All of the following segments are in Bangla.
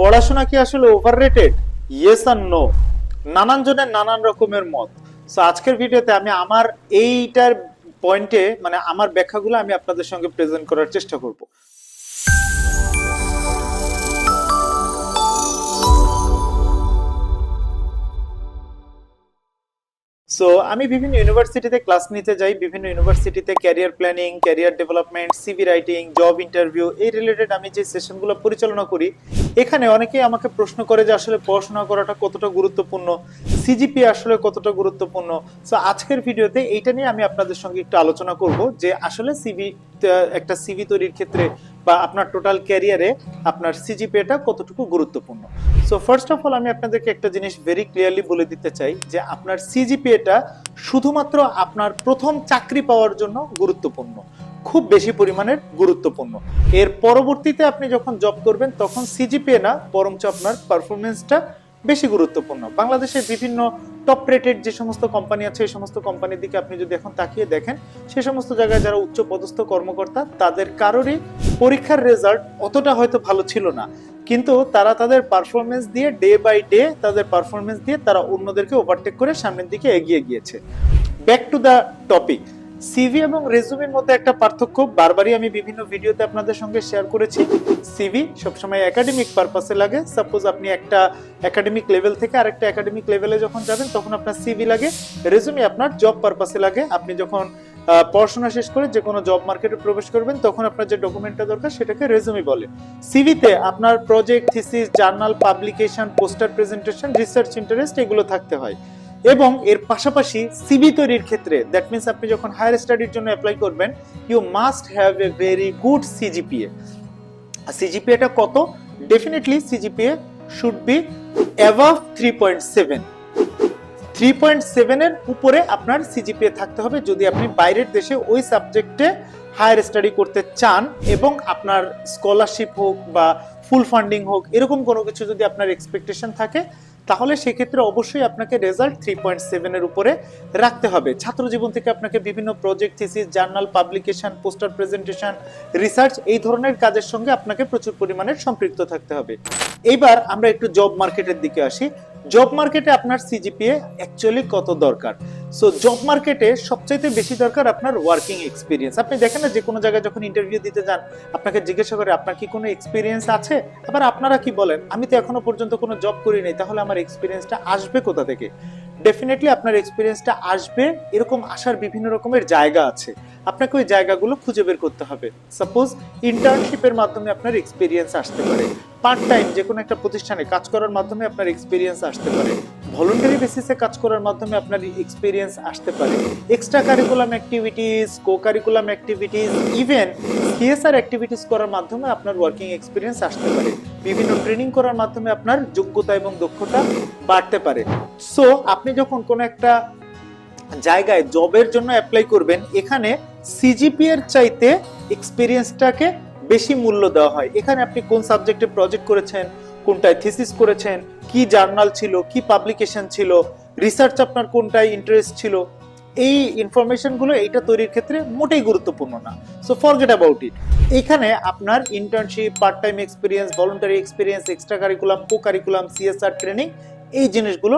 পড়াশোনা কি আসলে ওভাররেটেড ইয়েস আর নো নানান জনের নানান রকমের মত। সো আজকের ভিডিওতে আমি আমার এইটার পয়েন্টে মানে আমার ব্যাখ্যাগুলো আমি আপনাদের সঙ্গে প্রেজেন্ট করার চেষ্টা করব। সো আমি বিভিন্ন ইউনিভার্সিটিতে ক্লাস নিতে যাই, বিভিন্ন ইউনিভার্সিটিতে career planning career development CV writing job interview এই রিলেটেড আমি যে সেশনগুলো পরিচালনা করি, এখানে অনেকেই আমাকে প্রশ্ন করে যে আসলে পড়াশোনা করাটা কতটা গুরুত্বপূর্ণ। সিজিপি আসলে কতটা গুরুত্বপূর্ণ? সো আজকের ভিডিওতে এইটা নিয়ে আমি আপনাদের সঙ্গে একটু আলোচনা করব যে আসলে সিভি একটা সিভি তৈরির ক্ষেত্রে বা আপনার টোটাল ক্যারিয়ারে আপনার সিজিপিএটা কতটুকু গুরুত্বপূর্ণ? সো ফার্স্ট অফ অল আমি আপনাদেরকে একটা জিনিস ভেরি ক্লিয়ারলি বলে দিতে চাই যে আপনার সিজিপিএটা শুধুমাত্র আপনার প্রথম চাকরি পাওয়ার জন্য গুরুত্বপূর্ণ, খুব বেশি পরিমাণের গুরুত্বপূর্ণ। এর পরবর্তীতে আপনি যখন জব করবেন, তখন সিজিপিএ না, বরঞ্চ আপনার পারফরমেন্সটা বেশি গুরুত্বপূর্ণ। বাংলাদেশের বিভিন্ন টপ রেটেড যে সমস্ত কোম্পানি আছে, এই সমস্ত কোম্পানির দিকে আপনি যদি এখন তাকিয়ে দেখেন, সে সমস্ত জায়গায় যারা উচ্চ পদস্থ কর্মকর্তা, তাদের কারোরই পরীক্ষার রেজাল্ট অতটা হয়তো ভালো ছিল না। কিন্তু তারা তাদের পারফরমেন্স দিয়ে ডে বাই ডে তাদের পারফরমেন্স দিয়ে তারা অন্যদেরকে ওভারটেক করে সামনের দিকে এগিয়ে গিয়েছে। Back to the topic CV এবং রেজুমের মধ্যে একটা পার্থক্য, বারবারই আমি বিভিন্ন ভিডিওতে আপনাদের সঙ্গে শেয়ার করেছি। সিভি সবসময় একাডেমিক পারপাসে লাগে। সাপোজ আপনি একটা একাডেমিক লেভেল থেকে আরেকটা একাডেমিক লেভেলে যখন যাবেন, তখন আপনার সিভি লাগে। রেজুমি আপনার জব পারপাসে লাগে। আপনি যখন পড়াশোনা শেষ করে যে কোনো জব মার্কেটে প্রবেশ করবেন, তখন আপনার যে ডকুমেন্টটা দরকার, সেটাকে রেজুমি বলে। সিভিতে আপনার project thesis journal publication poster presentation research interest এগুলো থাকতে হয়। এবং এর পাশাপাশি সিভি তৈরির ক্ষেত্রে দ্যাট মিনস আপনি যখন হায়ার স্টাডির জন্য অ্যাপ্লাই করবেন you must have a very good CGPA সিজিপিএটা কত? Definitely CGPA should be above three point seven three point সেভেনের উপরে আপনার সিজিপিএ থাকতে হবে যদি আপনি বাইরের দেশে ওই সাবজেক্টে হায়ার স্টাডি করতে চান এবং আপনার স্কলারশিপ হোক বা ফুল ফান্ডিং হোক, এরকম কোনো কিছু যদি আপনার এক্সপেকটেশন থাকে তাহলে সেক্ষেত্রে অবশ্যই আপনাকে রেজাল্ট থ্রি পয়েন্ট সেভেনের উপরে রাখতে হবে। ছাত্র জীবন থেকে আপনাকে বিভিন্ন project thesis journal publication poster presentation research এই ধরনের কাজের সঙ্গে আপনাকে প্রচুর পরিমাণে সম্পৃক্ত থাকতে হবে। এইবার আমরা একটু জব মার্কেটের দিকে আসি। জব মার্কেটে আপনার সিজিপিএ অ্যাকচুয়ালি কত দরকার? সো জব মার্কেটে সবচাইতে বেশি দরকার আপনার ওয়ার্কিং এক্সপিরিয়েন্স আপনি দেখেন না যে কোনো জায়গায় যখন ইন্টারভিউ দিতে যান, আপনাকে জিজ্ঞাসা করে, আপনার কি কোনো এক্সপিরিয়েন্স আছে? আবার আপনারা কি বলেন, আমি তো এখনও পর্যন্ত কোনো জব করি নাই, তাহলে আমার এক্সপিরিয়েন্সটা আসবে কোথা থেকে? ডেফিনেটলি আপনার এক্সপিরিয়েন্সটা আসবে, এরকম আসার বিভিন্ন রকমের জায়গা আছে। আপনাকে ওই জায়গাগুলো খুঁজে বের করতে হবে। সাপোজ ইন্টার্নশিপের মাধ্যমে আপনার এক্সপিরিয়েন্স আসতে পারে। পার্ট টাইম যে কোনো একটা প্রতিষ্ঠানে কাজ করার মাধ্যমে আপনার এক্সপিরিয়েন্স আসতে পারে। ভলেন্টারি বেসিসে কাজ করার মাধ্যমে আপনার এক্সপিরিয়েন্স আসতে পারে। Extra curriculum activities co curriculum activities even CSR activities করার মাধ্যমে আপনার ওয়ার্কিং এক্সপিরিয়েন্স আসতে পারে। বিভিন্ন ট্রেনিং করার মাধ্যমে আপনার যোগ্যতা এবং দক্ষতা বাড়তে পারে। সো আপনি যখন কোনো একটা জায়গায় জবের জন্য অ্যাপ্লাই করবেন, এখানে সিজিপি এর চাইতে এক্সপিরিয়েন্সটাকে বেশি মূল্য দেওয়া হয়। এখানে আপনি কোন সাবজেক্টে প্রজেক্ট করেছেন, কোনটায় থিসিস করেছেন কি জার্নাল ছিল, কি পাবলিকেশন ছিল রিসার্চ আপনার কোনটায় ইন্টারেস্ট ছিল, এই ইনফরমেশনগুলো এইটা তৈরির ক্ষেত্রে মোটেই গুরুত্বপূর্ণ না। সো ফরগেট অ্যাবাউট ইট এখানে আপনার internship part time experience voluntary experience extra curriculum co curriculum CSR training এই জিনিসগুলো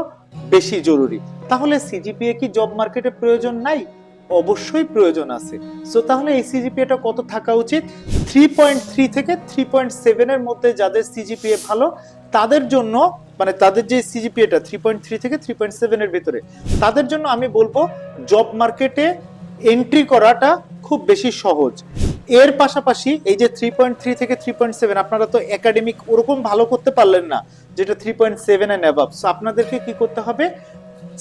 বেশি জরুরি। তাহলে সিজিপিএ কি জব মার্কেটে প্রয়োজন নাই? অবশ্যই প্রয়োজন আছে। সো তাহলে এই সিজিপিএটা কত থাকা উচিত? থ্রি পয়েন্ট থ্রি থেকে থ্রি পয়েন্ট সেভেনের মধ্যে যাদের সিজিপিএ ভালো, তাদের জন্য মানে তাদের যে সিজিপিএটা থ্রি পয়েন্ট থ্রি থেকে থ্রি পয়েন্ট সেভেনের ভিতরে, তাদের জন্য আমি বলব জব মার্কেটে এন্ট্রি করাটা খুব বেশি সহজ। এর পাশাপাশি এই যে থ্রি পয়েন্ট থ্রি থেকে থ্রি পয়েন্ট সেভেন আপনারা তো একাডেমিক ওরকম ভালো করতে পারলেন না, যেটা three point seven and above so আপনাদেরকে কি করতে হবে?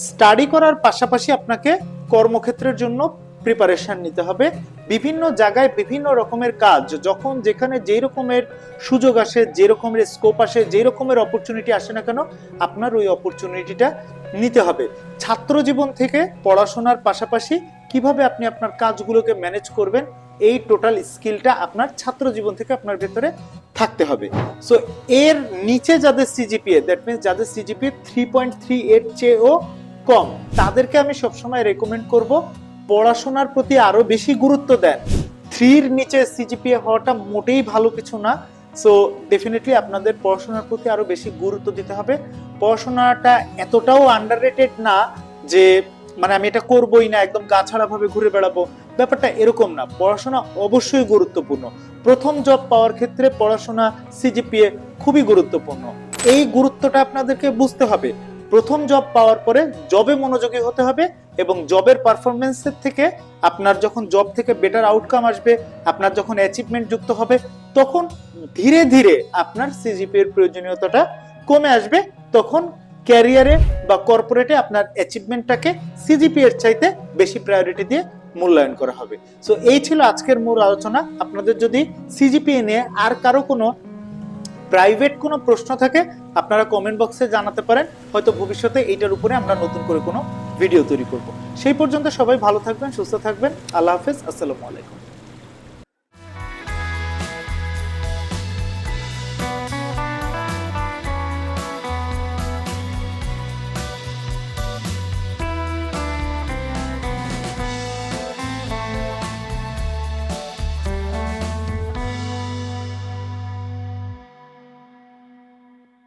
স্টাডি করার পাশাপাশি আপনাকে কর্মক্ষেত্রের জন্য প্রিপারেশন নিতে হবে। বিভিন্ন জায়গায় বিভিন্ন রকমের কাজ, যখন যেখানে যেই রকমের সুযোগ আসে যে রকমের স্কোপ আসে যে রকমের অপরচুনিটি আসে না কেন, আপনার ওই অপরচুনিটিটা নিতে হবে। ছাত্র জীবন থেকে পড়াশোনার পাশাপাশি কীভাবে আপনি আপনার কাজগুলোকে ম্যানেজ করবেন, এই টোটাল স্কিলটা আপনার ছাত্র জীবন থেকে আপনার ভেতরে থাকতে হবে। সো এর নিচে যাদের সিজিপিএ দ্যাট মিনস যাদের সিজিপিএ থ্রি পয়েন্ট থ্রি এর চেয়েও কম, তাদেরকে আমি সবসময় রেকমেন্ড করব পড়াশোনার প্রতি আরও বেশি গুরুত্ব দেন। থ্রির নিচে সিজিপিএ হওয়াটা মোটেই ভালো কিছু না। সো ডেফিনেটলি আপনাদের পড়াশোনার প্রতি আরও বেশি গুরুত্ব দিতে হবে। পড়াশোনাটা এতটাও আন্ডাররেটেড না যে মানে আমি এটা করবোই না, একদম গাছাড়া ভাবে ঘুরে বেড়াবো। ব্যাপারটা এরকম না। পড়াশোনা অবশ্যই গুরুত্বপূর্ণ। প্রথম জব পাওয়ার ক্ষেত্রে পড়াশোনা সিজিপিএ খুবই গুরুত্বপূর্ণ। এই গুরুত্বটা আপনাদেরকে বুঝতে হবে। প্রথম জব পাওয়ার পরে জবে মনোযোগী হতে হবে এবং জবের পারফরমেন্সের থেকে আপনার যখন জব থেকে বেটার আউটকাম আসবে, আপনার যখন অ্যাচিভমেন্ট যুক্ত হবে, তখন ধীরে ধীরে আপনার সিজিপি এর প্রয়োজনীয়তাটা কমে আসবে। তখন ক্যারিয়ারে বা কর্পোরেটে আপনার অ্যাচিভমেন্টটাকে সিজিপি এর চাইতে বেশি প্রায়োরিটি দিয়ে মূল্যায়ন করা হবে। সো এই ছিল আজকের মূল আলোচনা। আপনাদের যদি সিজিপিএ নিয়ে আর কারও কোনো প্রাইভেট কোনো প্রশ্ন থাকে, আপনারা কমেন্ট বক্সে জানাতে পারেন। হয়তো ভবিষ্যতে এইটার উপরে আমরা নতুন করে কোনো ভিডিও তৈরি করব। সেই পর্যন্ত সবাই ভালো থাকবেন, সুস্থ থাকবেন। আল্লাহ হাফেজ, আসসালামু আলাইকুম।